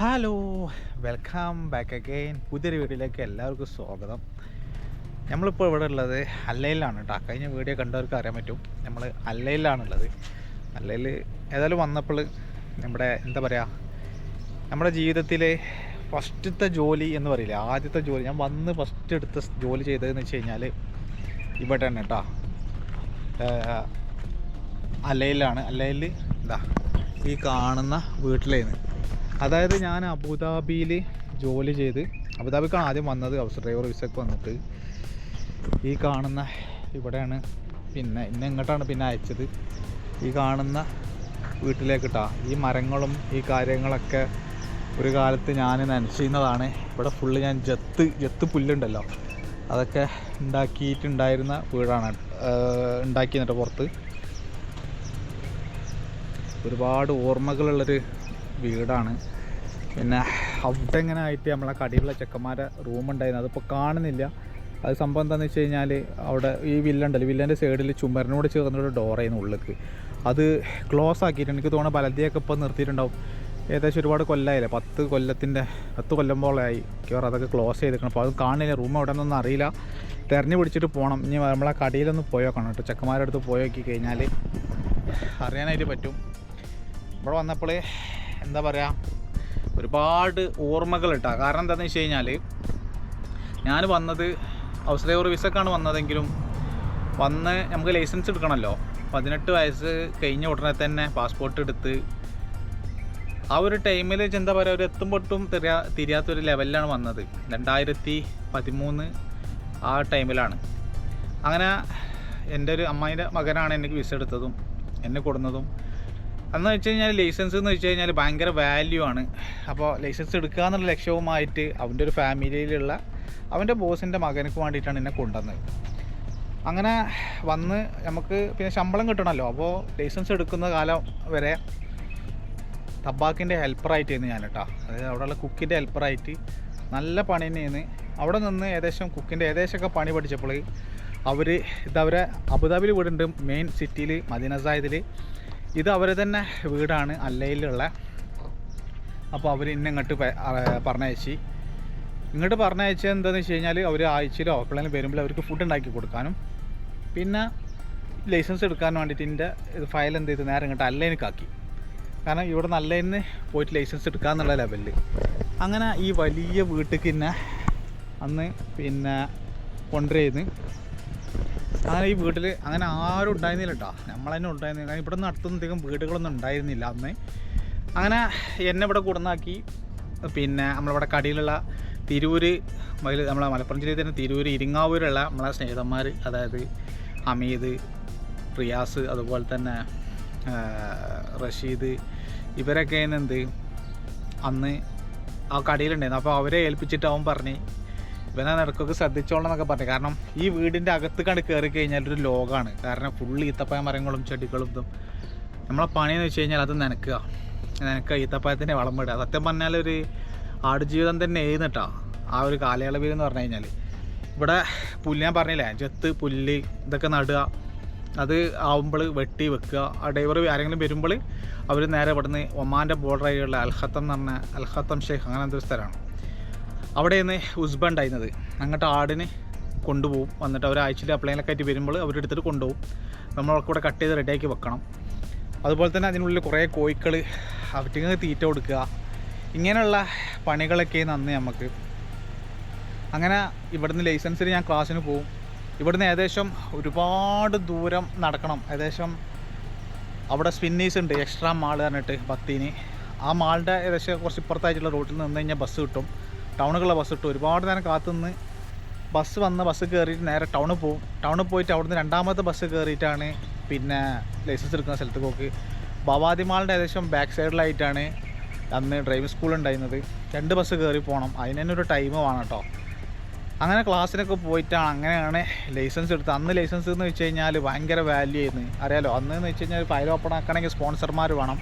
Hello welcome back again പുതിയൊരു വീഡിയോയിലേക്ക് എല്ലാവർക്കും സ്വാഗതം. നമ്മളിപ്പോൾ ഇവിടെ ഉള്ളത് അല്ലയിലാണ് കേട്ടോ കഴിഞ്ഞ വീഡിയോ കണ്ടവർക്ക് അറിയാൻ പറ്റും. നമ്മൾ അല്ലയിലാണുള്ളത്. അല്ലയിൽ ഏതായാലും വന്നപ്പോൾ നമ്മുടെ എന്താ പറയുക നമ്മുടെ ജീവിതത്തിലെ ഫസ്റ്റത്തെ ജോലി എന്ന് പറയില്ല ആദ്യത്തെ ജോലി. ഞാൻ വന്ന് ഫസ്റ്റ് എടുത്ത ജോലി ചെയ്തതെന്ന് വെച്ച് കഴിഞ്ഞാൽ ഇവിടെ തന്നെ കേട്ടോ അല്ലയിലാണ്. അല്ലയിൽ എന്താ ഈ കാണുന്ന വീട്ടിലേന്ന്. അതായത് ഞാൻ അബുദാബിയിൽ ജോലി ചെയ്ത് അബുദാബിക്കാണ് ആദ്യം വന്നത് ഹൗസ് ഡ്രൈവർ വിസക്ക് വന്നിട്ട്. ഈ കാണുന്ന ഇവിടെയാണ് പിന്നെ ഇന്ന് ഇങ്ങോട്ടാണ് പിന്നെ അയച്ചത്. ഈ കാണുന്ന വീട്ടിലേക്ക് ഇട്ടാ ഈ മരങ്ങളും ഈ കാര്യങ്ങളൊക്കെ ഒരു കാലത്ത് ഞാൻ നനച്ചിരുന്നതാണ്. ഇവിടെ ഫുള്ള് ഞാൻ ജത്ത് ജത്ത് പുല്ലുണ്ടല്ലോ. അതൊക്കെ ഉണ്ടാക്കിയിട്ടുണ്ടായിരുന്ന വീടാണ് ഉണ്ടാക്കിയെന്നിട്ട് പുറത്ത്. ഒരുപാട് ഓർമ്മകളുള്ളൊരു വീടാണ്. പിന്നെ അവിടെ ഇങ്ങനെ ആയിട്ട് നമ്മളെ കടിയുള്ള ചെക്കന്മാരെ റൂമുണ്ടായിരുന്നു അതിപ്പോൾ കാണുന്നില്ല. അത് സംഭവം എന്താണെന്ന് വെച്ച് കഴിഞ്ഞാൽ അവിടെ ഈ വില്ല ഉണ്ടല്ലോ. വില്ലന്റെ സൈഡിൽ ചുമരിനോട് ചേർന്നൊരു ഡോറായിരുന്നു ഉള്ളിലേക്ക്. അത് ക്ലോസ് ആക്കിയിട്ട് എനിക്ക് തോന്നുന്നു പലതിയൊക്കെ ഇപ്പോൾ നിർത്തിയിട്ടുണ്ടാവും. ഏകദേശം ഒരുപാട് കൊല്ലമായില്ലേ പത്ത് കൊല്ലത്തിന്റെ പത്ത് കൊല്ലം പോലെയായി കയറി അതൊക്കെ ക്ലോസ് ചെയ്തിരിക്കണം. അപ്പോൾ അത് കാണില്ല റൂം എവിടെ നിന്നൊന്നും അറിയില്ല. തിരഞ്ഞു പിടിച്ചിട്ട് പോകണം ഇനി നമ്മളെ കടിയിലൊന്ന് പോയോക്കണം കേട്ടോ. ചെക്കന്മാരുടെ അടുത്ത് പോയോക്കി കഴിഞ്ഞാൽ അറിയാനായിട്ട് പറ്റും. ഇവിടെ വന്നപ്പോൾ എന്താ പറയുക ഒരുപാട് ഓർമ്മകൾ കാരണം എന്താണെന്ന് വെച്ച് കഴിഞ്ഞാൽ ഞാൻ വന്നത് ഔസ്ലേവർ വിസക്കാണ് വന്നതെങ്കിലും വന്ന് നമുക്ക് ലൈസൻസ് എടുക്കണമല്ലോ പതിനെട്ട് വയസ്സ് കഴിഞ്ഞ ഉടനെ തന്നെ പാസ്പോർട്ട് എടുത്ത് ആ ഒരു ടൈമിൽ എന്താ പറയുക ഒരു എത്തുമ്പോട്ടും തിരിയാ തിരിയാത്തൊരു ലെവലിലാണ് വന്നത്. രണ്ടായിരത്തി പതിമൂന്ന് ആ ടൈമിലാണ് അങ്ങനെ എന്റെ ഒരു അമ്മായിന്റെ മകനാണ് എനിക്ക് വിസ എടുത്തതും എന്നെ കൊടുന്നതും അന്ന് വെച്ച് കഴിഞ്ഞാൽ ലൈസൻസ് എന്ന് വെച്ച് കഴിഞ്ഞാൽ ഭയങ്കര വാല്യൂ ആണ്. അപ്പോൾ ലൈസൻസ് എടുക്കുക എന്നുള്ള ലക്ഷ്യവുമായിട്ട് അവന്റെ ഒരു ഫാമിലിയിലുള്ള അവന്റെ ബോസിന്റെ മകനക്ക് വേണ്ടിയിട്ടാണ് എന്നെ കൊണ്ടുവന്നത്. അങ്ങനെ വന്ന് നമുക്ക് പിന്നെ ശമ്പളം കിട്ടണമല്ലോ അപ്പോൾ ലൈസൻസ് എടുക്കുന്ന കാലം വരെ തബാക്കിന്റെ ഹെൽപ്പറായിട്ടായിരുന്നു ഞാൻ കേട്ടോ. അതായത് അവിടെയുള്ള കുക്കിന്റെ ഹെൽപ്പറായിട്ട് നല്ല പണി തന്നെയാണ് അവിടെ നിന്ന് ഏകദേശം കുക്കിന്റെ ഏകദേശമൊക്കെ പണി പഠിച്ചപ്പോൾ അവർ ഇതവരെ അബുദാബിയിൽ വീടുണ്ട് മെയിൻ സിറ്റിയിൽ മദീനസായതിൽ ഇത് അവർ തന്നെ വീടാണ് അല്ലയിലുള്ള. അപ്പോൾ അവർ ഇന്നെ ഇങ്ങോട്ട് പറഞ്ഞയച്ച്. ഇങ്ങോട്ട് പറഞ്ഞയച്ചത് എന്താണെന്ന് വെച്ച് കഴിഞ്ഞാൽ അവർ ആഴ്ചയിലോ ഓഫ്ലൈനിൽ വരുമ്പോൾ അവർക്ക് ഫുഡ് ഉണ്ടാക്കി കൊടുക്കാനും. പിന്നെ ലൈസൻസ് എടുക്കാൻ വേണ്ടിയിട്ട് എന്റെ ഇത് ഫയൽ എന്ത് ചെയ്ത് നേരെ ഇങ്ങോട്ട് അല്ലയിനക്കാക്കി കാരണം ഇവിടെ നല്ലതിന് പോയിട്ട് ലൈസൻസ് എടുക്കാന്നുള്ള ലെവലിൽ അങ്ങനെ ഈ വലിയ വീട്ടിൽ പിന്നെ അന്ന് പിന്നെ കൊണ്ടുവരുന്ന്. അങ്ങനെ ഈ വീട്ടിൽ അങ്ങനെ ആരും ഉണ്ടായിരുന്നില്ല കേട്ടോ നമ്മൾ തന്നെ ഉണ്ടായിരുന്നില്ല. ഇവിടെ നിന്ന് വീടുകളൊന്നും ഉണ്ടായിരുന്നില്ല അന്ന്. അങ്ങനെ എന്നെ ഇവിടെ കൂടുന്നാക്കി പിന്നെ നമ്മളിവിടെ കടിയിലുള്ള തിരൂര് മതിൽ നമ്മളെ മലപ്പുറം ജില്ലയിൽ തന്നെ തിരൂര് ഇരിങ്ങാവൂരുള്ള നമ്മളെ സ്നേഹിതന്മാർ അതായത് അമീദ് റിയാസ് അതുപോലെ തന്നെ റഷീദ് ഇവരൊക്കെ എന്ത്? അന്ന് ആ കടയിലുണ്ടായിരുന്നു. അപ്പോൾ അവരെ ഏൽപ്പിച്ചിട്ട് അവൻ പറഞ്ഞ് ഇവനെ നടക്കൊക്കെ ശ്രദ്ധിച്ചോളണം എന്നൊക്കെ പറഞ്ഞു. കാരണം ഈ വീടിന്റെ അകത്ത് കണ്ട് കയറി കഴിഞ്ഞാൽ ഒരു ലോകമാണ് കാരണം ഫുള്ള് ഈത്തപ്പായ മരങ്ങളും ചെടികളും ഇതും. നമ്മളെ പണിയെന്ന് വെച്ച് കഴിഞ്ഞാൽ അത് നനക്കുക. നനക്കുക ഈത്തപ്പായത്തിന്റെ വളം ഇടുക. സത്യം പറഞ്ഞാൽ ഒരു ആടുജീവിതം തന്നെ എഴുന്നിട്ടാ ആ ഒരു കാലയളവിൽ എന്ന് പറഞ്ഞു കഴിഞ്ഞാൽ ഇവിടെ പുല്ല് ഞാൻ പറഞ്ഞില്ലേ ജത്ത് പുല്ല് ഇതൊക്കെ നടുക. അത് ആവുമ്പോൾ വെട്ടി വെക്കുക. ആ ഡ്രൈവർ ആരെങ്കിലും വരുമ്പോൾ അവർ നേരെ ഇവിടുന്ന് ഒമാന്റെ ബോർഡറായുള്ള അൽഹത്തം എന്ന് പറഞ്ഞ അൽഹത്തം ഷേഖ് അങ്ങനെ എന്തൊരു സ്ഥലമാണ്. അവിടെ നിന്ന് ഉസ്ബ അങ്ങോട്ട് ആടിന് കൊണ്ടുപോകും. വന്നിട്ട് അവർ ആഴ്ചയിൽ അപ്ലൈനൊക്കെ ആയിട്ട് വരുമ്പോൾ അവരെടുത്തിട്ട് കൊണ്ടുപോകും. നമ്മളൊക്കെ കൂടെ കട്ട് ചെയ്ത് റെഡിയാക്കി വെക്കണം. അതുപോലെ തന്നെ അതിനുള്ളിൽ കുറേ കോഴിക്കൾ അവറ്റിങ്ങ് തീറ്റ കൊടുക്കുക. ഇങ്ങനെയുള്ള പണികളൊക്കെ നന്ന് നമുക്ക്. അങ്ങനെ ഇവിടുന്ന് ലൈസൻസിന് ഞാൻ ക്ലാസ്സിന് പോകും. ഇവിടുന്ന് ഏകദേശം ഒരുപാട് ദൂരം നടക്കണം. ഏകദേശം അവിടെ സ്പിന്നീസ് ഉണ്ട്. എക്സ്ട്രാ മാൾ പറഞ്ഞിട്ട് ഭക്തിന് ആ മാളിന്റെ ഏകദേശം കുറച്ച് ഇപ്പുറത്തായിട്ടുള്ള റോട്ടിൽ നിന്ന് കഴിഞ്ഞാൽ ബസ് കിട്ടും. ടൗണുകളുള്ള ബസ് കിട്ടും ഒരുപാട് നേരം കാത്തുനിന്ന് ബസ് വന്ന് ബസ് കയറിയിട്ട് നേരെ ടൗണിൽ പോകും ടൗണിൽ പോയിട്ട് അവിടുന്ന് രണ്ടാമത്തെ ബസ് കയറിയിട്ടാണ് പിന്നെ ലൈസൻസ് എടുക്കുന്ന സ്ഥലത്ത് പോക്ക്. ഭവാദി മാളിന്റെ ഏകദേശം ബാക്ക് സൈഡിലായിട്ടാണ് അന്ന് ഡ്രൈവിംഗ് സ്കൂൾ ഉണ്ടായിരുന്നത്. രണ്ട് ബസ് കയറി പോകണം അതിന് തന്നെ ഒരു ടൈം വേണം കേട്ടോ അങ്ങനെ ക്ലാസ്സിനൊക്കെ പോയിട്ടാണ് അങ്ങനെയാണ് ലൈസൻസ് എടുത്തത്. അന്ന് ലൈസൻസ് എന്ന് വെച്ച് കഴിഞ്ഞാൽ ഭയങ്കര വാല്യൂ ആയിരുന്നു. അറിയാലോ? അന്ന് എന്ന് വെച്ച് കഴിഞ്ഞാൽ ഫയൽ ഓപ്പൺ ആക്കണമെങ്കിൽ സ്പോൺസർമാർ വേണം.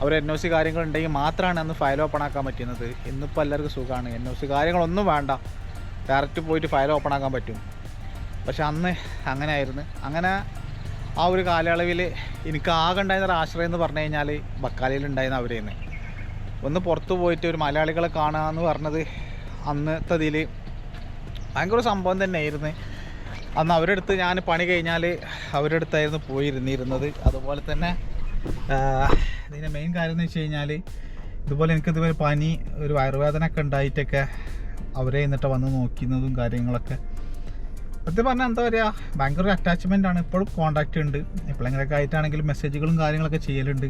അവർ എൻ ഒ സി കാര്യങ്ങളുണ്ടെങ്കിൽ മാത്രമാണ് അന്ന് ഫയൽ ഓപ്പൺ ആക്കാൻ പറ്റുന്നത്. ഇന്നിപ്പോൾ എല്ലാവർക്കും സുഖമാണ്. എൻ ഒ സി കാര്യങ്ങളൊന്നും വേണ്ട. ഡയറക്റ്റ് പോയിട്ട് ഫയൽ ഓപ്പൺ ആക്കാൻ പറ്റും. പക്ഷെ അന്ന് അങ്ങനെ ആയിരുന്നു അങ്ങനെ ആ ഒരു കാലയളവിൽ എനിക്ക് ആകെ ഉണ്ടായിരുന്ന ഒരു ആശ്രയം എന്ന് പറഞ്ഞു കഴിഞ്ഞാൽ ബക്കാലിയിൽ ഉണ്ടായിരുന്ന അവരായിരുന്നു ഒന്ന് പുറത്ത് പോയിട്ട് ഒരു മലയാളികളെ കാണുക എന്ന് പറഞ്ഞത് അന്നത്തെ ഇതിൽ ഭയങ്കര സംഭവം തന്നെയായിരുന്നു. അന്ന് അവരുടെ അടുത്ത് ഞാൻ പണി കഴിഞ്ഞാൽ അവരുടെ അടുത്തായിരുന്നു പോയിരുന്നിരുന്നത്. അതുപോലെ തന്നെ ഇതിന്റെ മെയിൻ കാര്യം എന്ന് വെച്ച് കഴിഞ്ഞാൽ ഇതുപോലെ എനിക്ക് ഇതുപോലെ പനി ഒരു വയറുവേദന ഒക്കെ ഉണ്ടായിട്ടൊക്കെ അവരെ എന്നിട്ട് വന്ന് നോക്കുന്നതും കാര്യങ്ങളൊക്കെ. സത്യം പറഞ്ഞാൽ എന്താ പറയുക ഭയങ്കര ഒരു അറ്റാച്ച്മെന്റ് ആണ്. ഇപ്പോഴും കോണ്ടാക്റ്റ് ഉണ്ട്. എപ്പോഴെങ്കിലൊക്കെ ആയിട്ടാണെങ്കിലും മെസ്സേജുകളും കാര്യങ്ങളൊക്കെ ചെയ്യലുണ്ട്.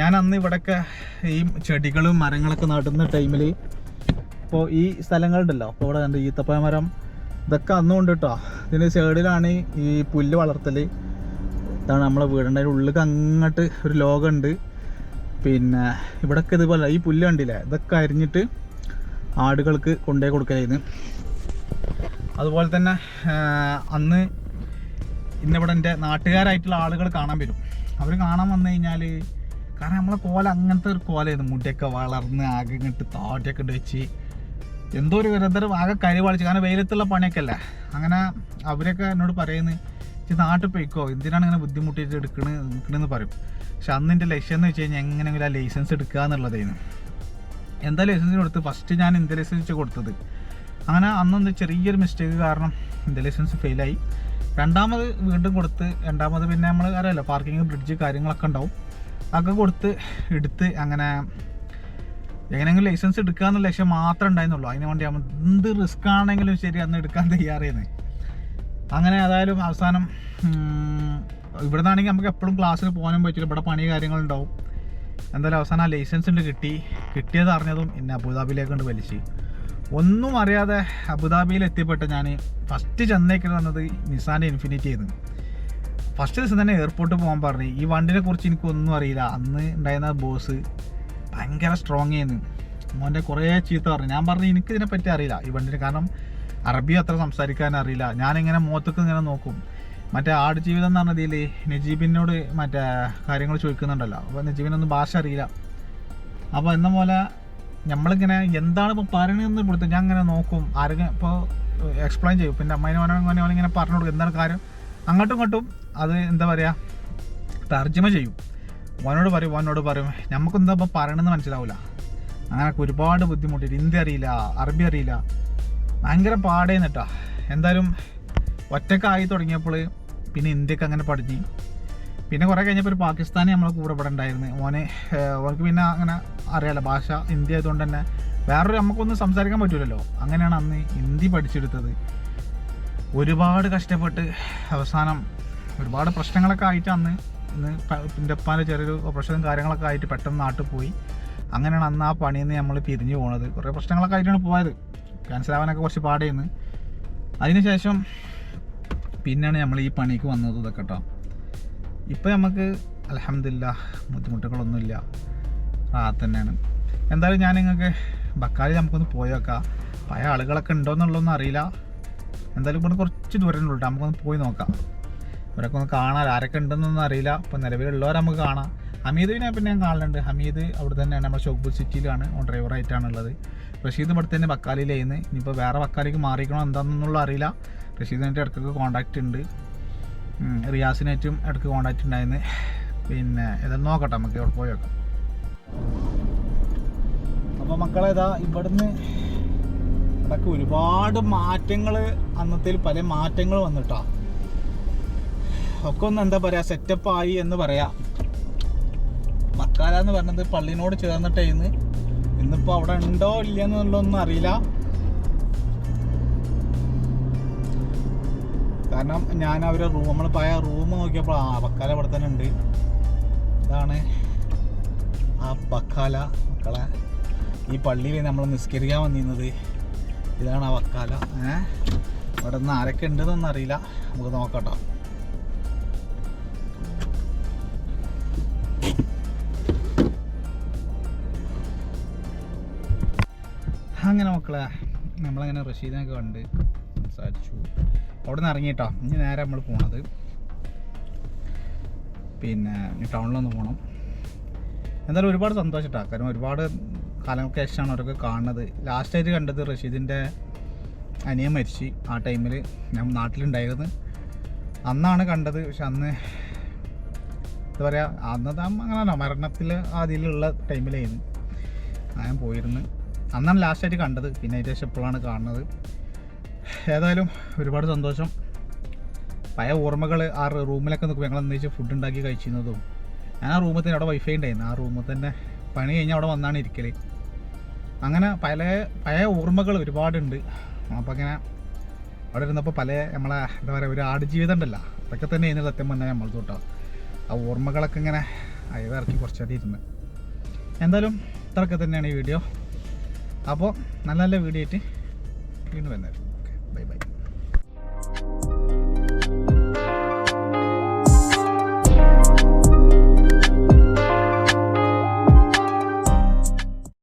ഞാൻ അന്ന് ഇവിടെയൊക്കെ ഈ ചെടികളും മരങ്ങളൊക്കെ നടുന്ന ടൈമിൽ ഇപ്പോൾ ഈ സ്ഥലങ്ങളുണ്ടല്ലോ. അപ്പോൾ ഇവിടെ കണ്ട് ഈത്തപ്പഴ മരം ഇതൊക്കെ അന്നും ഉണ്ട് കേട്ടോ ഇതിന്റെ സൈഡിലാണ് ഈ പുല്ല് വളർത്തൽ ഇതാണ് നമ്മളെ വീടിന്റെ ഉള്ളിൽ അങ്ങോട്ട് ഒരു ലോകമുണ്ട്. പിന്നെ ഇവിടൊക്കെ ഇതുപോലെ ഈ പുല്ല് കണ്ടില്ലേ? ഇതൊക്കെ അരിഞ്ഞിട്ട് ആടുകൾക്ക് കൊണ്ടുപോയി കൊടുക്കലായിരുന്നു. അതുപോലെ തന്നെ അന്ന് ഇന്നിവിടെ എന്റെ നാട്ടുകാരായിട്ടുള്ള ആളുകൾ കാണാൻ വരും. അവർ കാണാൻ വന്നു കഴിഞ്ഞാൽ കാരണം നമ്മളെ കോല അങ്ങനത്തെ ഒരു കോലായിരുന്നു. മുടിയൊക്കെ വളർന്ന് ആകെ ഇങ്ങോട്ട് താറ്റൊക്കെ ഇട്ട് വെച്ച് എന്തോ ഒരു വെറുതെ ആകെ കരി വളിച്ച് കാരണം വെയിലത്തുള്ള പണിയൊക്കെ അല്ലേ? അങ്ങനെ അവരൊക്കെ എന്നോട് പറയുന്നത് ഇത് നാട്ടിൽ പോയിക്കോ? എന്തിനാണ് ഇങ്ങനെ ബുദ്ധിമുട്ടിയിട്ട് എടുക്കണ് നിൽക്കണെന്ന് പറയും. പക്ഷെ അന്ന് എന്റെ ലക്ഷ്യം എന്ന് വെച്ച് കഴിഞ്ഞാൽ എങ്ങനെയെങ്കിലും ആ ലൈസൻസ് എടുക്കുക എന്നുള്ളതായിരുന്നു എന്താ ലൈസൻസിന് കൊടുത്ത്? ഫസ്റ്റ് ഞാൻ ഇന്ത്യ ലൈസൻസ് കൊടുത്തത്. അങ്ങനെ അന്നൊന്ന് ചെറിയൊരു മിസ്റ്റേക്ക് കാരണം ഇന്ത്യ ലൈസൻസ് ഫെയിലായി രണ്ടാമത് വീണ്ടും കൊടുത്ത് രണ്ടാമത് പിന്നെ നമ്മൾ അറിയാമല്ലോ പാർക്കിംഗ് ബ്രിഡ്ജ് കാര്യങ്ങളൊക്കെ ഉണ്ടാവും. അതൊക്കെ കൊടുത്ത് എടുത്ത് അങ്ങനെ എങ്ങനെയെങ്കിലും ലൈസൻസ് എടുക്കുക എന്നുള്ള ലക്ഷ്യം മാത്രമേ ഉണ്ടായിരുന്നുള്ളൂ. അതിന് വേണ്ടി നമ്മൾ എന്ത് റിസ്ക് ആണെങ്കിലും ശരി അന്ന് എടുക്കാൻ തയ്യാറായിരുന്നു അങ്ങനെ ഏതായാലും അവസാനം ഇവിടെ നിന്നാണെങ്കിൽ നമുക്ക് എപ്പോഴും ക്ലാസ്സിൽ പോകാനും പറ്റില്ല. ഇവിടെ പണി കാര്യങ്ങളുണ്ടാവും. എന്തായാലും അവസാനം ആ ലൈസൻസ് ഉണ്ട് കിട്ടി. കിട്ടിയത് അറിഞ്ഞതും എന്നെ അബുദാബിയിലേക്ക് കൊണ്ട് വലിച്ച്. ഒന്നും അറിയാതെ അബുദാബിയിൽ എത്തിപ്പെട്ട് ഞാൻ ഫസ്റ്റ് ചെന്നൈക്ക് വന്നത് നിസാന്റെ ഇൻഫിനിറ്റി ആയിരുന്നു. ഫസ്റ്റ് ദിവസം തന്നെ എയർപോർട്ടിൽ പോകാൻ പറഞ്ഞു. ഈ വണ്ടിനെ കുറിച്ച് എനിക്കൊന്നും അറിയില്ല. അന്ന് ഉണ്ടായിരുന്ന ബോസ് ഭയങ്കര സ്ട്രോങ് ആയിരുന്നു. മോന്റെ കുറേ ചീത്ത പറഞ്ഞു. ഞാൻ പറഞ്ഞു എനിക്ക് ഇതിനെപ്പറ്റി അറിയില്ല. ഈ വണ്ടിന് കാരണം അറബി അത്ര സംസാരിക്കാൻ അറിയില്ല. ഞാനിങ്ങനെ മുഖത്തൊക്കെ ഇങ്ങനെ നോക്കും. മറ്റേ ആട് ജീവിതം എന്ന് പറഞ്ഞതിൽ നജീബിനോട് മറ്റേ കാര്യങ്ങൾ ചോദിക്കുന്നുണ്ടല്ലോ. അപ്പോൾ നജീബിനൊന്നും ഭാഷ അറിയില്ല. അപ്പോൾ എന്ന പോലെ നമ്മളിങ്ങനെ എന്താണ് ഇപ്പോൾ പറയണതെന്ന് കൊടുത്ത് ഞാൻ ഇങ്ങനെ നോക്കും. ആരെങ്കിലും ഇപ്പോൾ എക്സ്പ്ലെയിൻ ചെയ്യും. പിന്നെ അമ്മേനെ മോനെ ഇങ്ങനെ പറഞ്ഞു കൊടുക്കും. എന്താണ് കാര്യം? അങ്ങോട്ടും ഇങ്ങോട്ടും അത് എന്താ പറയുക തർജമ ചെയ്യും. മോനോട് പറയും മോനോട് പറയും. നമുക്കെന്താ ഇപ്പോൾ പറയണമെന്ന് മനസ്സിലാവില്ല അങ്ങനെ ഒരുപാട് ബുദ്ധിമുട്ടിട്ട് ഹിന്ദി അറിയില്ല അറബി അറിയില്ല. ഭയങ്കര പാടേന്ന് കേട്ടോ എന്തായാലും ഒറ്റക്കായി തുടങ്ങിയപ്പോൾ പിന്നെ ഇന്ത്യയ്ക്ക് അങ്ങനെ പഠിഞ്ഞു പിന്നെ കുറേ കഴിഞ്ഞപ്പോൾ ഒരു പാകിസ്ഥാനി നമ്മളെ കൂടെ ഇവിടെ ഉണ്ടായിരുന്നു. മോനെ ഓനക്ക് പിന്നെ അങ്ങനെ അറിയാലോ ഭാഷ ഹിന്ദി ആയതുകൊണ്ട് തന്നെ വേറൊരു നമുക്കൊന്നും സംസാരിക്കാൻ പറ്റൂലല്ലോ. അങ്ങനെയാണ് അന്ന് ഹിന്ദി പഠിച്ചെടുത്തത്. ഒരുപാട് കഷ്ടപ്പെട്ട് അവസാനം ഒരുപാട് പ്രശ്നങ്ങളൊക്കെ ആയിട്ട് അന്ന് ഇന്ന് എന്റെ ചെറിയൊരു ഓപ്പറേഷനും കാര്യങ്ങളൊക്കെ ആയിട്ട് പെട്ടെന്ന് നാട്ടിൽ പോയി. അങ്ങനെയാണ് അന്ന് ആ പണിയിൽ നിന്ന് നമ്മൾ പിരിഞ്ഞു പോണത്. കുറേ പ്രശ്നങ്ങളൊക്കെ ആയിട്ടാണ് പോയത്. ക്യാൻസർ ആവാനൊക്കെ കുറച്ച് പാടേന്ന്. അതിനുശേഷം പിന്നെയാണ് നമ്മൾ ഈ പണിക്ക് വന്നത് ഇതൊക്കെ കേട്ടോ ഇപ്പം നമുക്ക് അലഹമില്ല ബുദ്ധിമുട്ടുകളൊന്നുമില്ല. ആ തന്നെയാണ്. എന്തായാലും ഞാൻ നിങ്ങൾക്ക് ബക്കാലി നമുക്കൊന്ന് പോയി നോക്കാം. പഴയ ആളുകളൊക്കെ ഉണ്ടോ എന്നുള്ളതൊന്നും അറിയില്ല. എന്തായാലും ഇവിടെ കുറച്ച് ദൂരം ഉള്ളൂ. നമുക്കൊന്ന് പോയി നോക്കാം. ഇവരൊക്കെ ഒന്ന് കാണാൻ ആരൊക്കെ ഉണ്ടെന്നൊന്നും അറിയില്ല. ഇപ്പം നിലവിലുള്ളവരെ നമുക്ക് കാണാം. ഹമീദിനെ പിന്നെ ഞാൻ കാണലുണ്ട്. ഹമീദ് അവിടെ തന്നെയാണ്. നമ്മുടെ ഷോക്പൂർ സിറ്റിയിലാണ്. ഓൺ ഡ്രൈവറായിട്ടാണ് ഉള്ളത് റഷീദ് ഇവിടെ തന്നെ ബക്കാലിയിലായിരുന്നു ഇനിയിപ്പോൾ വേറെ ബക്കാലിക്ക് മാറിക്കണോ എന്താണെന്നുള്ള അറിയില്ല. റഷീദിനായിട്ട് ഇടയ്ക്കൊക്കെ കോണ്ടാക്റ്റ് ഉണ്ട്. റിയാസിനായിട്ടും ഇടയ്ക്ക് കോണ്ടാക്റ്റ് ഉണ്ടായിരുന്നു. പിന്നെ ഇതെല്ലാം നോക്കട്ടെ നമുക്ക് ഇവിടെ പോയി നോക്കാം. അപ്പോൾ മക്കളെ ഇതാ ഇവിടുന്ന് ഇടയ്ക്ക് ഒരുപാട് മാറ്റങ്ങൾ അന്നത്തിൽ പല മാറ്റങ്ങൾ വന്നിട്ടാ. ഒക്കെ ഒന്ന് എന്താ പറയുക സെറ്റപ്പായി എന്ന് പറയാ. മക്കാല എന്ന് പറഞ്ഞത് പള്ളിനോട് ചേർന്നിട്ടേന്ന് ഇന്നിപ്പോ അവിടെ ഉണ്ടോ ഇല്ലെന്നുള്ളതൊന്നും അറിയില്ല. കാരണം ഞാൻ അവരെ റൂം നമ്മൾ പോയ റൂം നോക്കിയപ്പോൾ ആ പക്കാല ഇവിടെ തന്നെ ഉണ്ട്. ഇതാണ് ആ പക്കാല മക്കളെ. ഈ പള്ളിയിൽ നമ്മൾ നിസ്കരിക്കാൻ വന്നിരുന്നത്. ഇതാണ് ആ വക്കാല ഏഹ് ഇവിടെ നിന്ന് ആരൊക്കെ ഉണ്ടെന്നൊന്നും അറിയില്ല. നമുക്ക് നോക്കട്ടോ അങ്ങനെ മക്കളെ? നമ്മളങ്ങനെ റഷീദിനൊക്കെ കണ്ട് സംസാരിച്ചു. അവിടെ നിന്ന് ഇറങ്ങിയിട്ടോ? ഇനി നേരെ നമ്മൾ പോണത്. പിന്നെ ടൗണിലൊന്ന് പോകണം എന്തായാലും ഒരുപാട് സന്തോഷിട്ടാ. കാരണം ഒരുപാട് കാലങ്ങൾക്ക് ശേഷമാണ് അവരൊക്കെ കാണുന്നത്. ലാസ്റ്റായിട്ട് കണ്ടത് റഷീദിന്റെ അനിയൻ മരിച്ചു ആ ടൈമിൽ ഞാൻ നാട്ടിലുണ്ടായിരുന്നു. അന്നാണ് കണ്ടത്. പക്ഷെ അന്ന് എന്താ പറയുക അന്നത്തെ അങ്ങനെ മരണത്തിൽ അതിലുള്ള ടൈമിലായിരുന്നു. ഞാൻ പോയിരുന്നു. അന്നാണ് ലാസ്റ്റായിട്ട് കണ്ടത്. പിന്നെ അതിന്റെ ശേഷം ഇപ്പോഴാണ് കാണുന്നത്. ഏതായാലും ഒരുപാട് സന്തോഷം. പഴയ ഓർമ്മകൾ ആ റൂമിലൊക്കെ നിൽക്കുമ്പോൾ ഞങ്ങൾ ഒന്നിച്ച് ഫുഡ് ഉണ്ടാക്കി കഴിച്ചിരുന്നതും. ഞാൻ ആ റൂമിൽ തന്നെ അവിടെ വൈഫൈ ഉണ്ടായിരുന്നു. ആ റൂമിൽ തന്നെ പണി കഴിഞ്ഞാൽ അവിടെ വന്നാണ് ഇരിക്കൽ അങ്ങനെ പല പഴയ ഓർമ്മകൾ ഒരുപാടുണ്ട്. അപ്പോൾ അങ്ങനെ അവിടെ ഇരുന്നപ്പോൾ പല നമ്മളെ എന്താ പറയുക ഒരു ആടുജീവിതം ഉണ്ടല്ലോ. അതൊക്കെ തന്നെ ആയിരുന്നു സത്യം പറഞ്ഞാൽ നമ്മൾ തൊട്ടോ ആ ഓർമ്മകളൊക്കെ ഇങ്ങനെ അയവിറക്കി കുറച്ചധികം ഇരുന്ന്. എന്തായാലും ഇത്രയൊക്കെ തന്നെയാണ് ഈ വീഡിയോ അപ്പോൾ നല്ല നല്ല വീഡിയോ ആയിട്ട് വീണ്ടും വന്നായിരുന്നു ഓക്കെ ബൈ ബൈ